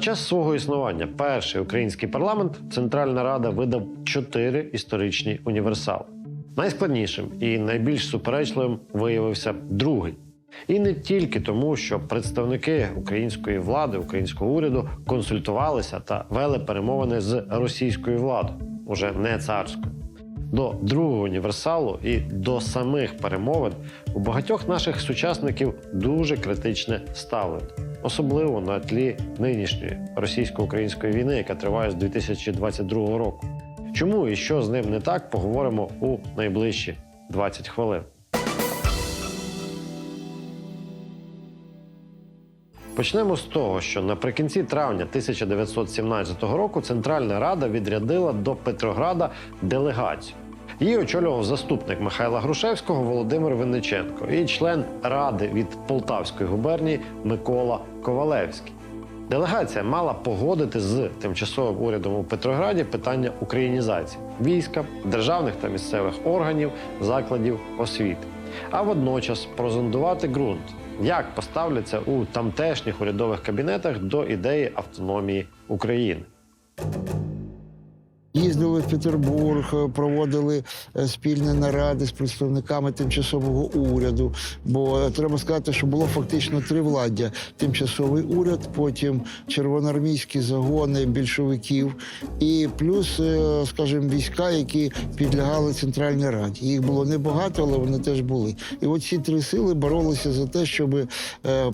Час свого існування перший український парламент Центральна Рада видав чотири історичні універсали. Найскладнішим і найбільш суперечливим виявився другий. І не тільки тому, що представники української влади, українського уряду консультувалися та вели перемовини з російською владою, уже не царською. До другого універсалу і до самих перемовин у багатьох наших сучасників дуже критичне ставлення, особливо на тлі нинішньої російсько-української війни, яка триває з 2022 року. Чому і що з ним не так, поговоримо у найближчі 20 хвилин. Почнемо з того, що наприкінці травня 1917 року Центральна Рада відрядила до Петрограда делегацію. Її очолював заступник Михайла Грушевського Володимир Винниченко і член ради від Полтавської губернії Микола Ковалевський. Делегація мала погодити з тимчасовим урядом у Петрограді питання українізації війська, державних та місцевих органів, закладів освіти, а водночас прозондувати ґрунт, як поставляться у тамтешніх урядових кабінетах до ідеї автономії України. Їздили в Петербург, е, проводили е, спільні наради з представниками тимчасового уряду. Бо е, треба сказати, що було фактично три владдя: тимчасовий уряд, потім червоноармійські загони більшовиків, і плюс, скажімо, війська, які підлягали Центральній Раді. Їх було небагато, але вони теж були. І от ці три сили боролися за те, щоб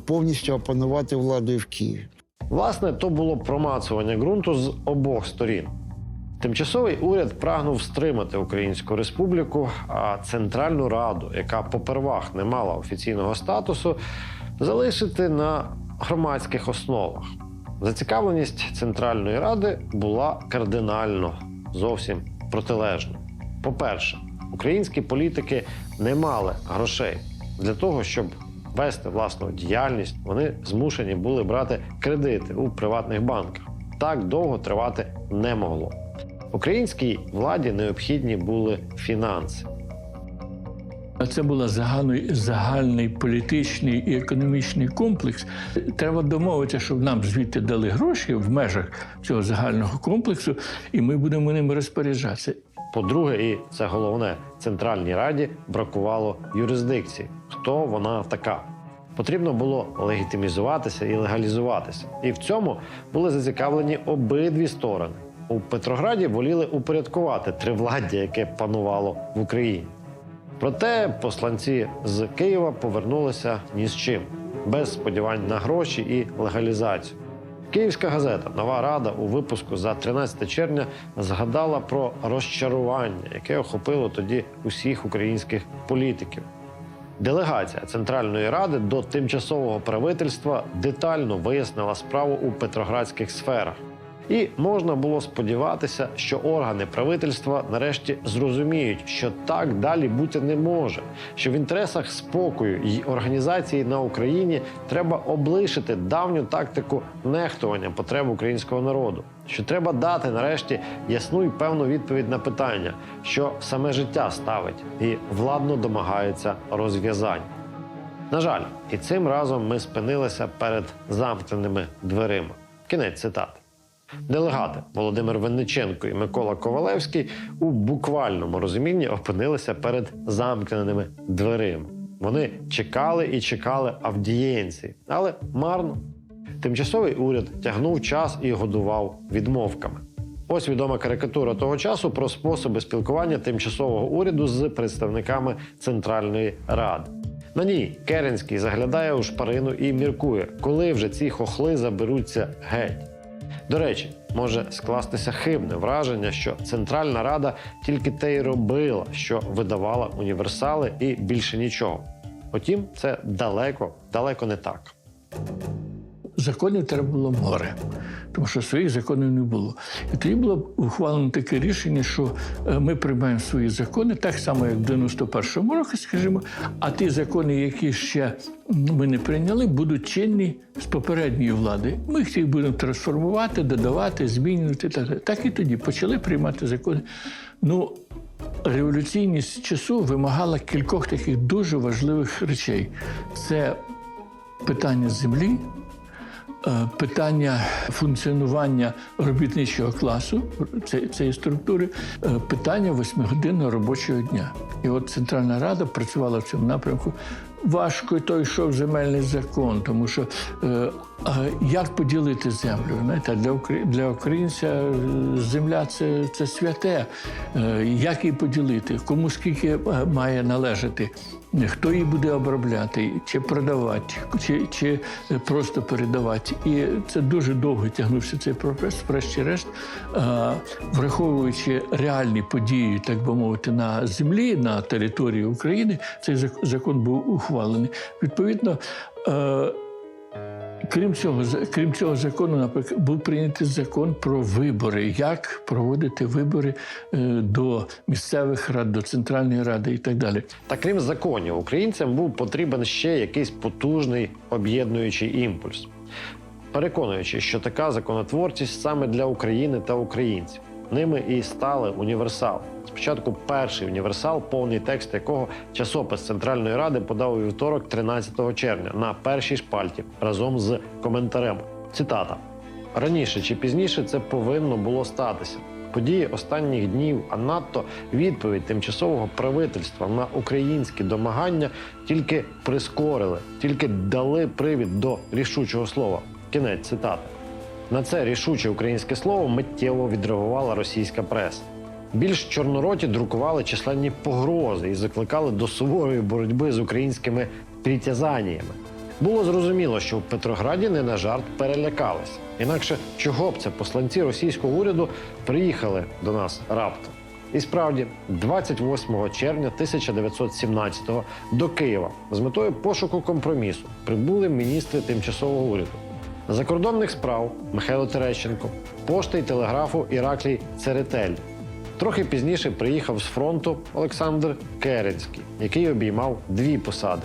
повністю опанувати владу в Києві. Власне, то було промацування ґрунту з обох сторін. Тимчасовий уряд прагнув стримати Українську республіку, а Центральну Раду, яка попервах не мала офіційного статусу, залишити на громадських основах. Зацікавленість Центральної Ради була кардинально зовсім протилежна. По-перше, українські політики не мали грошей для того, щоб вести власну діяльність. Вони змушені були брати кредити у приватних банках. Так довго тривати не могло. Українській владі необхідні були фінанси. А Це був загальний, загальний політичний і економічний комплекс. Треба домовитися, щоб нам звідти дали гроші в межах цього загального комплексу, і ми будемо ними розпоряджатися. По-друге, і це головне, Центральній Раді бракувало юрисдикції. Хто вона така? Потрібно було легітимізуватися і легалізуватися. І в цьому були зацікавлені обидві сторони. У Петрограді воліли упорядкувати тривладдя, яке панувало в Україні. Проте посланці з Києва повернулися ні з чим, без сподівань на гроші і легалізацію. Київська газета Нова Рада у випуску за 13 червня згадала про розчарування, яке охопило тоді усіх українських політиків. Делегація Центральної Ради до тимчасового правительства детально вияснила справу у петроградських сферах. І можна було сподіватися, що органи правительства нарешті зрозуміють, що так далі бути не може, що в інтересах спокою і організації на Україні треба облишити давню тактику нехтування потреб українського народу, що треба дати нарешті ясну і певну відповідь на питання, що саме життя ставить і владно домагається розв'язань. На жаль, і цим разом ми спинилися перед замкненими дверима. Кінець цитати. Делегати Володимир Винниченко і Микола Ковалевський у буквальному розумінні опинилися перед замкненими дверима. Вони чекали і чекали авдієнці, але марно. Тимчасовий уряд тягнув час і годував відмовками. Ось відома карикатура того часу про способи спілкування тимчасового уряду з представниками Центральної Ради. На ній Керенський заглядає у шпарину і міркує, коли вже ці хохли заберуться геть. До речі, може скластися хибне враження, що Центральна Рада тільки те й робила, що видавала універсали і більше нічого. Утім, це далеко, далеко не так. Законів треба було море, тому що своїх законів не було. І тоді було ухвалено таке рішення, що е, ми приймаємо свої закони, так само, як в 91-му році, скажімо, а ті закони, які ще ми не прийняли, будуть чинні з попередньої влади. Ми їх будемо трансформувати, додавати, змінювати. Так, так і тоді почали приймати закони. Ну, революційність часу вимагала кількох таких дуже важливих речей: це питання землі питання функціонування робітничого класу цієї- структури, е, питання восьмигодинного робочого дня. І от Центральна Рада працювала в цьому напрямку. Важко то йшов земельний закон, тому що е, як поділити землю? Знаєте, для, для українця е, земля це, це святе. Е, як її поділити? Кому скільки е, має належати? Хто її буде обробляти, чи продавати, чи, чи просто передавати. І це дуже довго тягнувся цей процес. Врешті-решт, враховуючи реальні події, так би мовити, на землі, на території України, цей закон був ухвалений. Відповідно. Крім цього, крім цього закону, наприклад, був прийнятий закон про вибори, як проводити вибори е, до місцевих рад, до Центральної ради і так далі. Та крім законів, українцям був потрібен ще якийсь потужний об'єднуючий імпульс, переконуючи, що така законотворчість саме для України та українців. Ними і стали універсал. Спочатку перший універсал, повний текст якого часопис Центральної Ради подав у вівторок, 13 червня, на першій шпальті разом з коментарем. Цитата: раніше чи пізніше це повинно було статися. Події останніх днів, а надто відповідь тимчасового правительства на українські домагання тільки прискорили, тільки дали привід до рішучого слова. Кінець цитати. На це рішуче українське слово миттєво відреагувала російська преса. Більш чорнороті друкували численні погрози і закликали до суворої боротьби з українськими притязаннями. Було зрозуміло, що в Петрограді не на жарт перелякалися. Інакше чого б це посланці російського уряду приїхали до нас раптом. І справді, 28 червня 1917-го до Києва з метою пошуку компромісу прибули міністри тимчасового уряду. Закордонних справ Михайло Терещенко, пошти й телеграфу Іраклій Церетель. Трохи пізніше приїхав з фронту Олександр Керенський, який обіймав дві посади: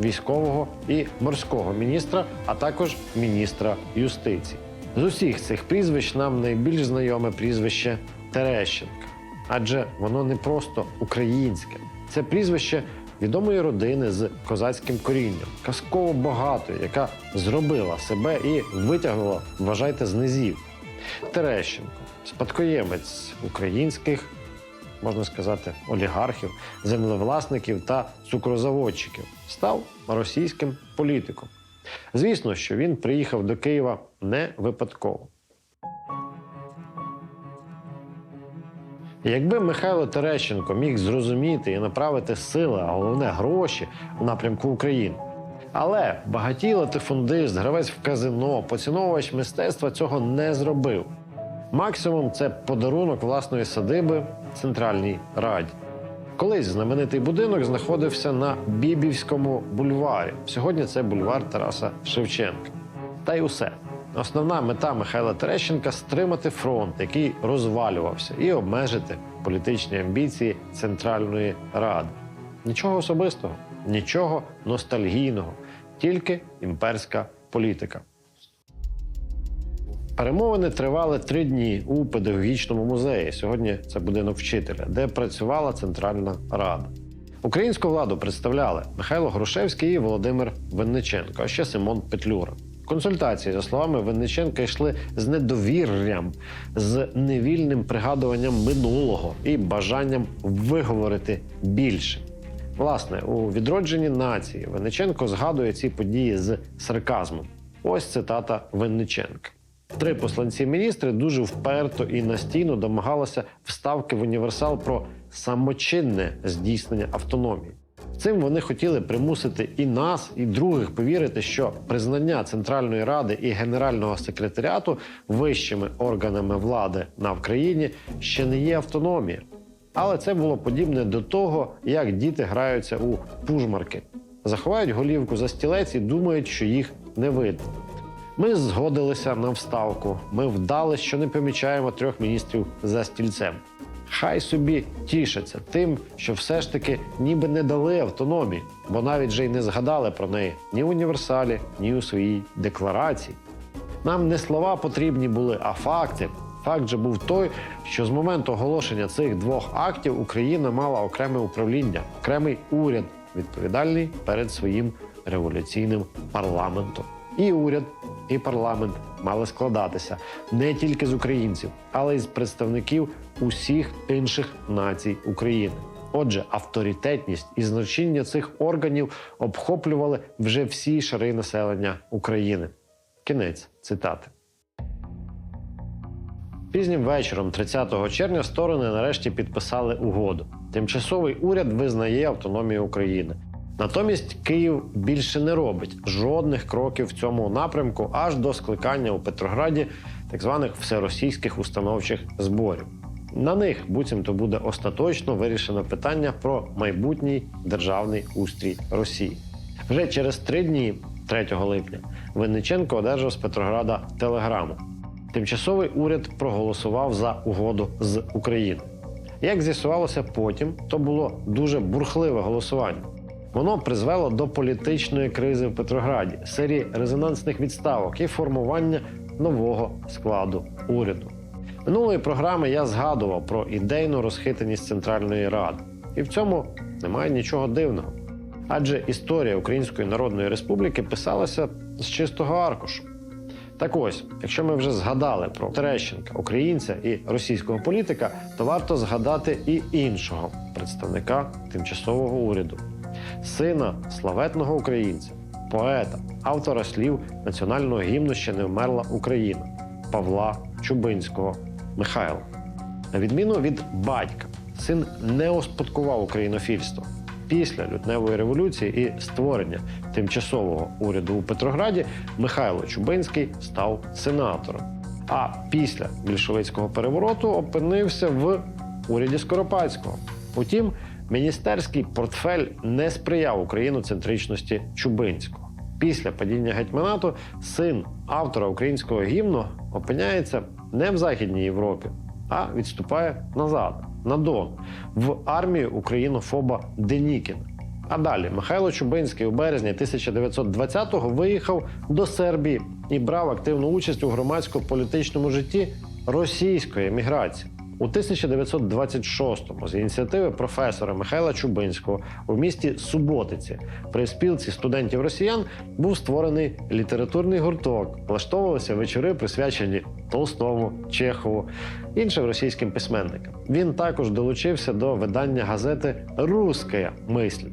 військового і морського міністра, а також міністра юстиції. З усіх цих прізвищ нам найбільш знайоме прізвище Терещенка, адже воно не просто українське. Це прізвище відомої родини з козацьким корінням, казково багатої, яка зробила себе і витягнула, вважайте, з низів. Терещенко, спадкоємець українських, можна сказати, олігархів, землевласників та цукрозаводчиків, став російським політиком. Звісно, що він приїхав до Києва не випадково. Якби Михайло Терещенко міг зрозуміти і направити сили, а головне гроші у напрямку України. Але багатій латифундист, гравець в казино, поціновувач мистецтва цього не зробив. Максимум це подарунок власної садиби Центральній Раді. Колись знаменитий будинок знаходився на Бібівському бульварі. Сьогодні це бульвар Тараса Шевченка. Та й усе. Основна мета Михайла Терещенка стримати фронт, який розвалювався, і обмежити політичні амбіції Центральної Ради. Нічого особистого, нічого ностальгійного, тільки імперська політика. Перемовини тривали три дні у педагогічному музеї. Сьогодні це будинок вчителя, де працювала Центральна Рада. Українську владу представляли Михайло Грушевський і Володимир Винниченко, а ще Симон Петлюра. Консультації, за словами Винниченка, йшли з недовір'ям, з невільним пригадуванням минулого і бажанням виговорити більше. Власне, у відродженні нації Винниченко згадує ці події з сарказмом. Ось цитата Винниченка. Три посланці-міністри дуже вперто і настійно домагалися вставки в універсал про самочинне здійснення автономії. Цим вони хотіли примусити і нас, і других повірити, що признання Центральної Ради і Генерального секретаріату вищими органами влади на Вкраїні ще не є автономія. Але це було подібне до того, як діти граються у пужмарки. Заховають голівку за стілець і думають, що їх не видно. Ми згодилися на вставку. Ми вдали, що не помічаємо трьох міністрів за стільцем. Хай собі тішаться тим, що все ж таки ніби не дали автономії, бо навіть же й не згадали про неї ні в універсалі, ні у своїй декларації. Нам не слова потрібні були, а факти. Факт же був той, що з моменту оголошення цих двох актів Україна мала окреме управління, окремий уряд, відповідальний перед своїм революційним парламентом. І уряд і парламент мали складатися не тільки з українців, але й з представників усіх інших націй України. Отже, авторитетність і значення цих органів обхоплювали вже всі шари населення України. Кінець цитати. Пізнім вечором, 30 червня, сторони нарешті підписали угоду. Тимчасовий уряд визнає автономію України. Натомість Київ більше не робить жодних кроків в цьому напрямку аж до скликання у Петрограді так званих всеросійських установчих зборів. На них буцімто буде остаточно вирішено питання про майбутній державний устрій Росії. Вже через три дні, 3 липня, Винниченко одержав з Петрограда телеграму. Тимчасовий уряд проголосував за угоду з України. Як з'ясувалося потім, то було дуже бурхливе голосування. Воно призвело до політичної кризи в Петрограді, серії резонансних відставок і формування нового складу уряду. Минулої програми я згадував про ідейну розхитаність Центральної Ради, і в цьому немає нічого дивного. Адже історія Української Народної Республіки писалася з чистого аркушу. Так ось, якщо ми вже згадали про Терещенка, українця і російського політика, то варто згадати і іншого представника тимчасового уряду, сина славетного українця, поета, автора слів національного гімну ще не вмерла Україна Павла Чубинського Михайла. На відміну від батька, син не успадкував українофільство. Після лютневої революції і створення тимчасового уряду у Петрограді Михайло Чубинський став сенатором. А після більшовицького перевороту опинився в уряді Скоропадського. Утім, міністерський портфель не сприяв україноцентричності Чубинського. Після падіння гетьманату син автора українського гімну опиняється не в Західній Європі, а відступає назад, на Дон, в армію українофоба Денікіна. А далі Михайло Чубинський у березні 1920-го виїхав до Сербії і брав активну участь у громадсько-політичному житті російської еміграції. У 1926-му з ініціативи професора Михайла Чубинського у місті Суботиці при спілці студентів росіян був створений літературний гурток. Влаштовувалися вечори, присвячені Толстому, Чехову, іншим російським письменникам. Він також долучився до видання газети Руская мисль.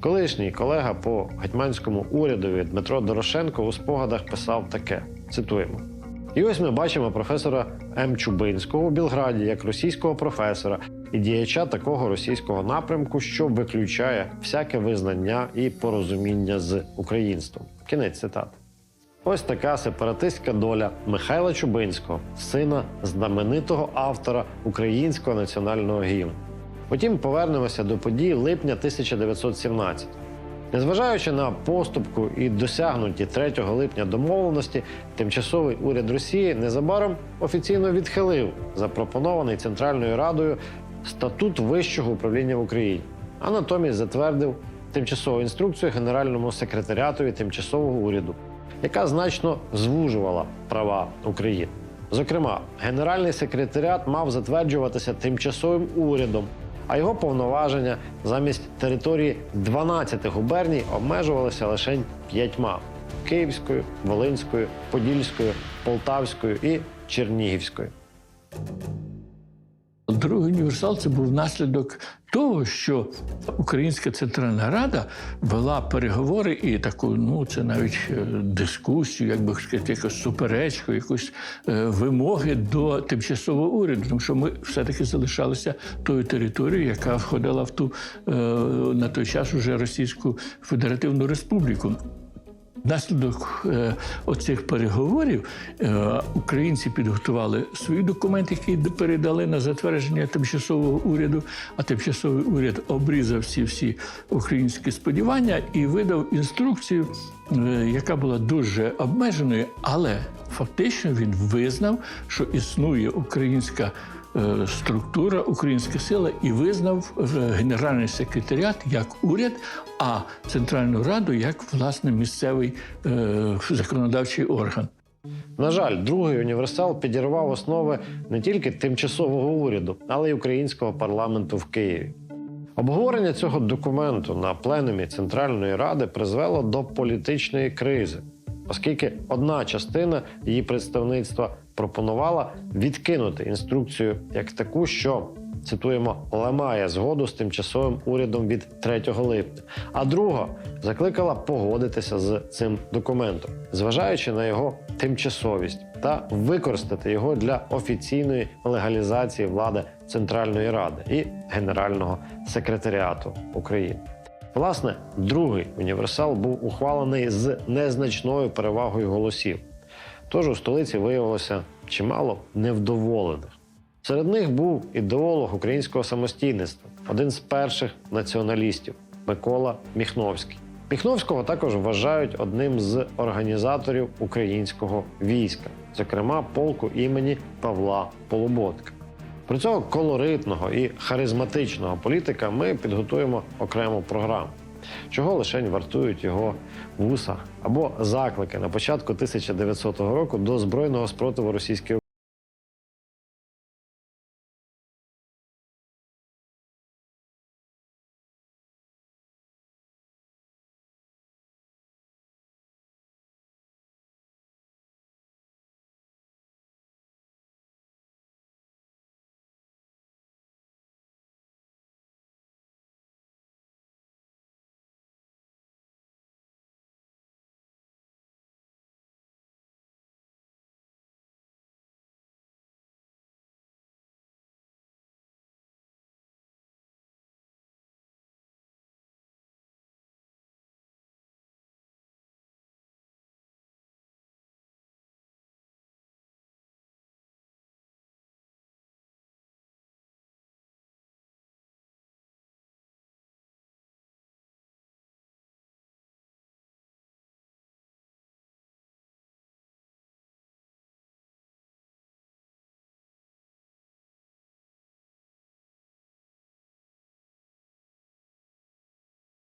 Колишній колега по гетьманському урядові Дмитро Дорошенко у спогадах писав таке: цитуємо. І ось ми бачимо професора М. Чубинського у Білграді як російського професора і діяча такого російського напрямку, що виключає всяке визнання і порозуміння з українством. Кінець цитати. Ось така сепаратистська доля Михайла Чубинського, сина знаменитого автора українського національного гімну. Потім повернемося до подій липня 1917 Незважаючи на поступку і досягнуті 3 липня домовленості, тимчасовий уряд Росії незабаром офіційно відхилив запропонований Центральною Радою статут вищого управління в Україні, а натомість затвердив тимчасову інструкцію генеральному секретаріатові тимчасового уряду, яка значно звужувала права України. Зокрема, генеральний секретаріат мав затверджуватися тимчасовим урядом, а його повноваження замість території 12 губерній обмежувалися лише п'ятьма: Київською, Волинською, Подільською, Полтавською і Чернігівською. Другий універсал це був наслідок того, що Українська Центральна Рада вела переговори і таку, ну це навіть е, дискусію, як би сказати, якусь суперечку, якусь е, вимоги до тимчасового уряду, тому що ми все-таки залишалися тою територією, яка входила в ту е, на той час уже Російську Федеративну Республіку. Внаслідок е, оцих переговорів е, українці підготували свої документи, які передали на затвердження тимчасового уряду. А тимчасовий уряд обрізав всі всі українські сподівання і видав інструкцію, е, яка була дуже обмеженою, але фактично він визнав, що існує українська. Е, Структура українська сила і визнав е, генеральний секретаріат як уряд, а Центральну Раду як власне місцевий е, законодавчий орган. На жаль, другий універсал підірвав основи не тільки тимчасового уряду, але й українського парламенту в Києві. Обговорення цього документу на пленумі Центральної Ради призвело до політичної кризи. Оскільки одна частина її представництва пропонувала відкинути інструкцію як таку, що цитуємо ламає згоду з тимчасовим урядом від 3 липня, а друга закликала погодитися з цим документом, зважаючи на його тимчасовість та використати його для офіційної легалізації влади Центральної Ради і Генерального секретаріату України. Власне, другий універсал був ухвалений з незначною перевагою голосів. Тож у столиці виявилося чимало невдоволених. Серед них був ідеолог українського самостійництва, один з перших націоналістів Микола Міхновський. Міхновського також вважають одним з організаторів українського війська, зокрема полку імені Павла Полуботка. Про цього колоритного і харизматичного політика ми підготуємо окрему програму, чого лишень вартують його вуса або заклики на початку 1900 року до збройного спротиву російської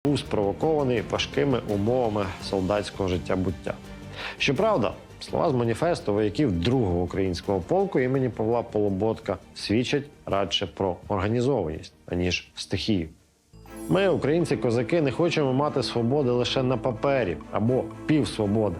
був спровокований важкими умовами солдатського життя буття. Щоправда, слова з маніфесту вояків другого українського полку імені Павла Полоботка свідчать радше про організованість, аніж стихію. Ми, українці-козаки, не хочемо мати свободи лише на папері або півсвободи.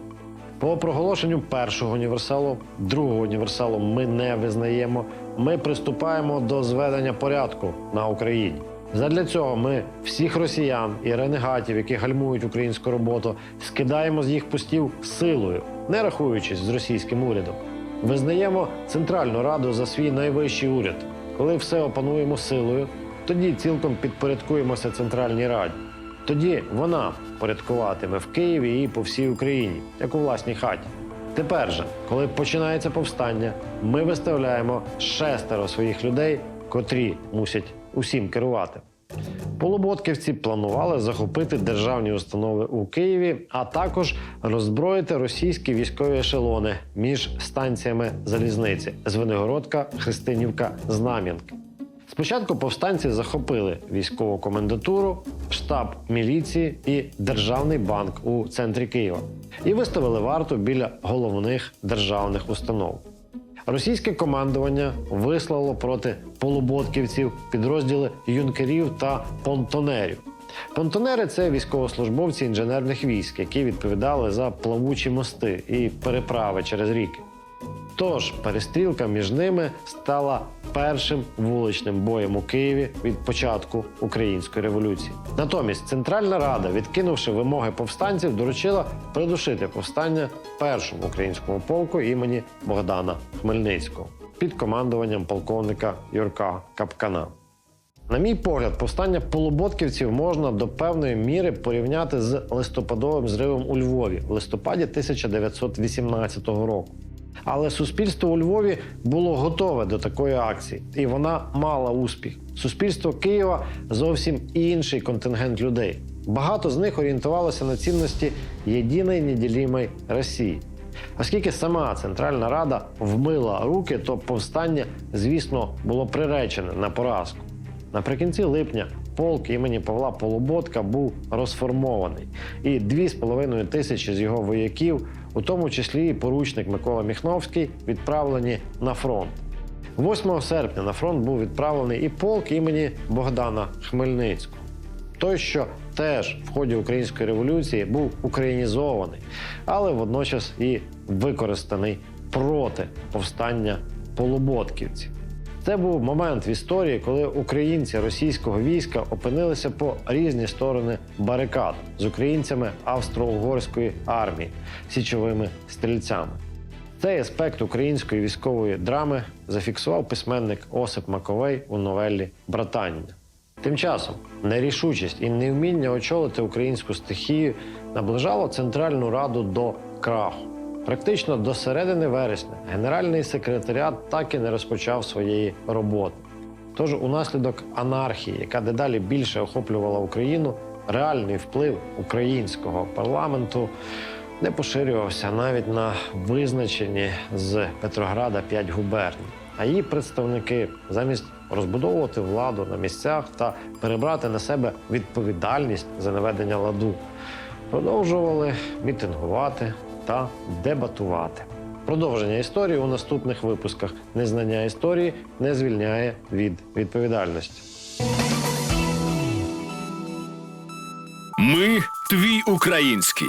По проголошенню першого універсалу, другого універсалу ми не визнаємо. Ми приступаємо до зведення порядку на Україні. Задля цього ми всіх росіян і ренегатів, які гальмують українську роботу, скидаємо з їх постів силою, не рахуючись з російським урядом. Визнаємо Центральну Раду за свій найвищий уряд. Коли все опануємо силою, тоді цілком підпорядкуємося Центральній Раді. Тоді вона порядкуватиме в Києві і по всій Україні, як у власній хаті. Тепер же, коли починається повстання, ми виставляємо шестеро своїх людей, котрі мусять усім керувати. Полуботківці планували захопити державні установи у Києві, а також роззброїти російські військові ешелони між станціями залізниці Звенигородка, Христинівка, Знам'янки. Спочатку повстанці захопили військову комендатуру, штаб міліції і державний банк у центрі Києва і виставили варту біля головних державних установ. Російське командування вислало проти полуботківців підрозділи юнкерів та понтонерів. Понтонери це військовослужбовці інженерних військ, які відповідали за плавучі мости і переправи через ріки. Тож перестрілка між ними стала першим вуличним боєм у Києві від початку української революції. Натомість Центральна Рада, відкинувши вимоги повстанців, доручила придушити повстання першому українському полку імені Богдана Хмельницького під командуванням полковника Юрка Капкана. На мій погляд, повстання полуботківців можна до певної міри порівняти з листопадовим зривом у Львові в листопаді 1918 року. Але суспільство у Львові було готове до такої акції, і вона мала успіх. Суспільство Києва зовсім інший контингент людей. Багато з них орієнтувалося на цінності єдиної неділімої Росії. Оскільки сама Центральна Рада вмила руки, то повстання, звісно, було приречене на поразку. Наприкінці липня полк імені Павла Полуботка був розформований, і 2,5 тисячі з його вояків, у тому числі і поручник Микола Міхновський, відправлені на фронт. 8 серпня на фронт був відправлений і полк імені Богдана Хмельницького. Той, що теж в ході української революції був українізований, але водночас і використаний проти повстання полуботківців. Це був момент в історії, коли українці російського війська опинилися по різні сторони барикад з українцями австро-угорської армії, січовими стрільцями. Цей аспект української військової драми зафіксував письменник Осип Маковей у новелі Братання. Тим часом нерішучість і невміння очолити українську стихію наближало Центральну Раду до краху. Практично до середини вересня генеральний секретаріат так і не розпочав своєї роботи. Тож, унаслідок анархії, яка дедалі більше охоплювала Україну, реальний вплив українського парламенту не поширювався навіть на визначені з Петрограда п'ять губерній. А її представники замість розбудовувати владу на місцях та перебрати на себе відповідальність за наведення ладу, продовжували мітингувати та дебатувати. Продовження історії у наступних випусках. Незнання історії не звільняє від відповідальності. Ми твій український.